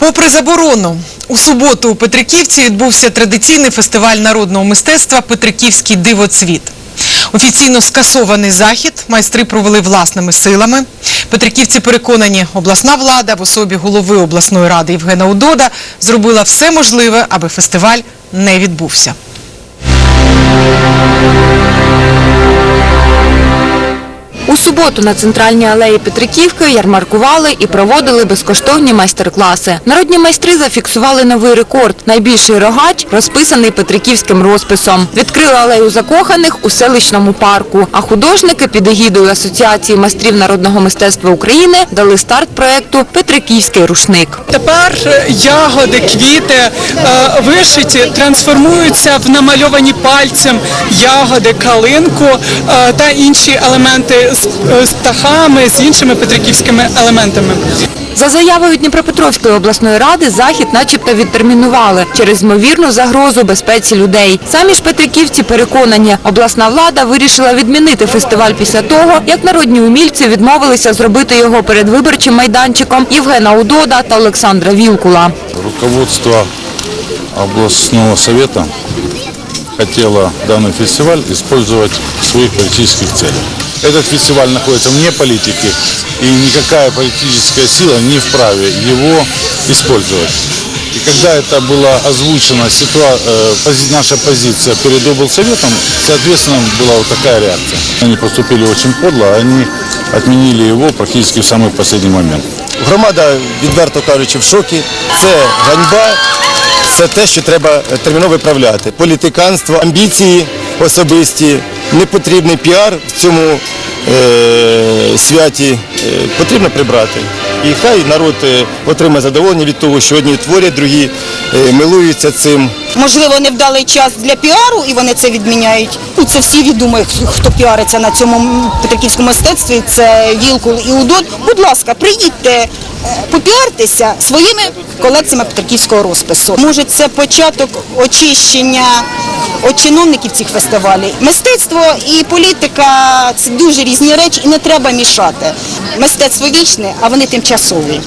Попри заборону, у суботу у Петриківці відбувся традиційний фестиваль народного мистецтва Петриківський дивоцвіт. Офіційно скасований захід майстри провели власними силами. Петриківці переконані, обласна влада в особі голови обласної ради Євгена Удода зробила все можливе, аби фестиваль не відбувся. Суботу на центральній алеї Петриківки ярмаркували і проводили безкоштовні майстер-класи. Народні майстри зафіксували новий рекорд. Найбільший рогач розписаний петриківським розписом. Відкрили алею закоханих у селищному парку. А художники під егідою Асоціації майстрів народного мистецтва України дали старт проекту Петриківський рушник. Тепер ягоди, квіти е, вишиті трансформуються в намальовані пальцем ягоди, калинку е, та інші елементи з е, з птахами, з іншими петриківськими елементами. За заявою Дніпропетровської обласної ради захід начебто відтермінували через ймовірну загрозу безпеці людей. Самі ж петриківці переконані, обласна влада вирішила відмінити фестиваль після того, як народні умільці відмовилися зробити його перед виборчим майданчиком Євгена Удода та Олександра Вілкула. Руководство областного совета хотело данный фестиваль использовать в своих политических целях. Этот фестиваль находится вне политики, и никакая политическая сила не вправе его использовать. И когда это была озвучена ситуа- э, пози- наша позиция перед облсоветом, соответственно, была вот такая реакция. Они поступили очень подло, они отменили его практически в самый последний момент. Громада, відверто кажучи, в шокі. Це ганьба, це те, що треба терміново виправляти. Політиканство, амбіції особисті, непотрібний піар в цьому е, святі е, потрібно прибрати. І хай народ е, отримає задоволення від того, що одні творять, другі е, милуються цим. Можливо, невдалий час для піару, і вони це відміняють. Ну, це всі відомо, хто піариться на цьому петриківському мистецтві. Це Вілкул і Удот. Будь ласка, приїдьте, попіартеся своїми колекціями петриківського розпису. Може, це початок очищення чиновників цих фестивалів. Мистецтво і політика це дуже різні речі, і не треба мішати. Мистецтво вічне, а вони тимчасові.